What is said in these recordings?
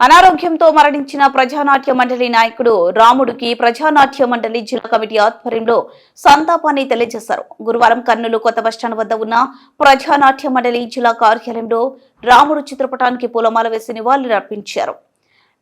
అనారోగ్యంతో మరణించిన ప్రజానాట్య మండలి నాయకుడు రాముడికి ప్రజానాట్య మండలి జిల్లా కమిటీ ఆధ్వర్యంలో సంతాపాన్ని తెలియజేశారు. గురువారం కర్నూలు కొత్త బస్టాండ్ వద్ద ఉన్న ప్రజానాట్య మండలి జిల్లా కార్యాలయంలో రాముడు చిత్రపటానికి పూలమాల వేసి నివాళులర్పించారు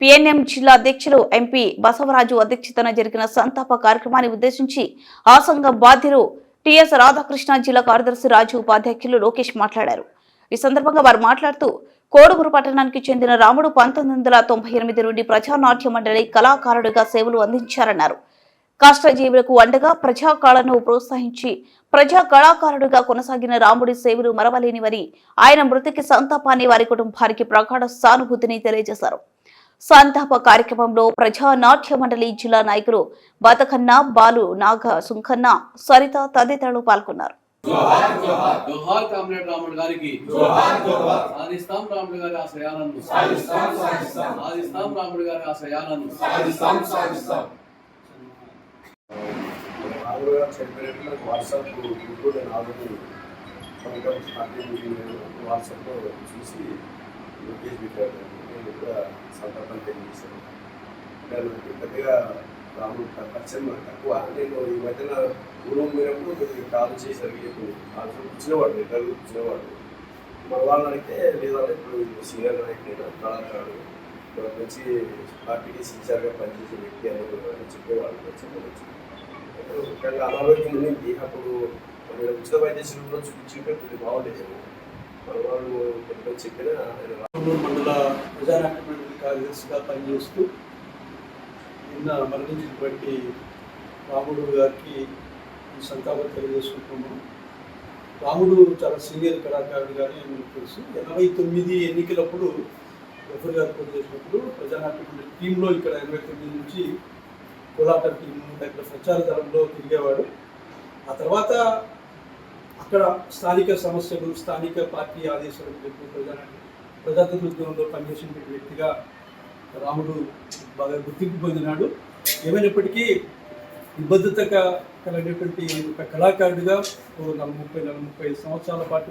పిఎన్ఎం జిల్లా అధ్యక్షులు ఎంపీ బసవరాజు అధ్యక్షతన జరిగిన సంతాప కార్యక్రమాన్ని ఉద్దేశించి ఆ సంఘం బాధ్యులు టిఎస్ రాధాకృష్ణ జిల్లా కార్యదర్శి రాజు ఉపాధ్యక్షులు లోకేష్ మాట్లాడారు. ఈ సందర్భంగా వారు మాట్లాడుతూ కోడుగురు పట్టణానికి చెందిన రాముడు పంతొమ్మిది వందల తొంభై ఎనిమిది నుండి ప్రజానాట్య మండలి కళాకారుడిగా సేవలు అందించారన్నారు. కష్టజీవులకు అండగా ప్రజా కళను ప్రోత్సహించి ప్రజా కళాకారుడిగా కొనసాగిన రాముడి సేవలు మరవలేనివని ఆయన మృతికి సంతాపాన్ని వారి కుటుంబానికి ప్రగాఢ సానుభూతిని తెలియజేశారు. సంతాప కార్యక్రమంలో ప్రజా నాట్య మండలి జిల్లా నాయకులు బతకన్న బాలు నాగ సుంకన్న సరిత తదితరులు పాల్గొన్నారు. జోహార్ కామ్రేడ్ రాముడు గారికి సాధిస్తాం రాముడు గారి ఆశయాలను. సాధిస్తాం రాముడు గారి ఆశయాలను. మామూలుగా చెప్పినట్టు నాకు వాట్సాప్ గ్రూప్లో నేను ఆల్రెడీ మనకి పార్టీ మీటింగ్ వాట్సాప్లో చూసి నోటీస్ పెట్టాను నేను కూడా సందర్భం తెలియజేశాను. నేను పెద్దగా రాముడు పరిచయం నాకు తక్కువ. నేను ఈ మధ్యన గురువు మీరప్పుడు కొద్దిగా కాల్ చేశారు ఇప్పుడు కాల్ ఇచ్చినవాడు లెటర్ ఇచ్చినవాడు మన వాళ్ళని అడిగితే లేదా ఇప్పుడు సీనియర్ నాయకుడు కళాకారుడు మంచి పార్టీకి సిన్సియర్గా పనిచేసే వ్యక్తి అని చెప్పేవాళ్ళు చెప్పవచ్చు ముఖ్యంగా అనారోగ్యం ఉంది అప్పుడు మన ఉచిత వైద్య శిబిరంలో చూపించుంటే కొద్దిగా బాగుండేది మన వాళ్ళు చెప్పిన మండల ప్రజానాట్య మండలి కార్యదర్శిగా పనిచేస్తూ నిన్న మరణించినటువంటి రాముడు గారికి ఈ సంతాపం తెలియజేసుకుంటున్నాం రాముడు చాలా సీనియర్ కళాకారుడుగానే మనకు తెలుసు. ఎనభై తొమ్మిది ఎన్నికలప్పుడు రెఫర్ గారు పోటీ చేసినప్పుడు ప్రజానాట్య టీంలో ఇక్కడ ఎనభై తొమ్మిది నుంచి కోలాట టీం దగ్గర ప్రచార దళంలో తిరిగేవాడు. ఆ తర్వాత అక్కడ స్థానిక సమస్యలు స్థానిక పార్టీ ఆదేశాలు చెప్పి ప్రజాతంత్ర ఉద్యమంలో పనిచేసిన వ్యక్తిగా రాముడు బాగా గుర్తింపు పొందినాడు. ఏమైనప్పటికీ నిబద్ధత కలిగినటువంటి ఒక కళాకారుడిగా ఓ నలభై ముప్పై నలభై ముప్పై సంవత్సరాల పాటు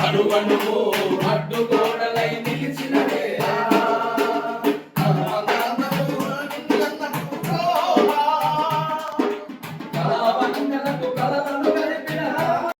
అడుగు అడుగు అడ్డుకో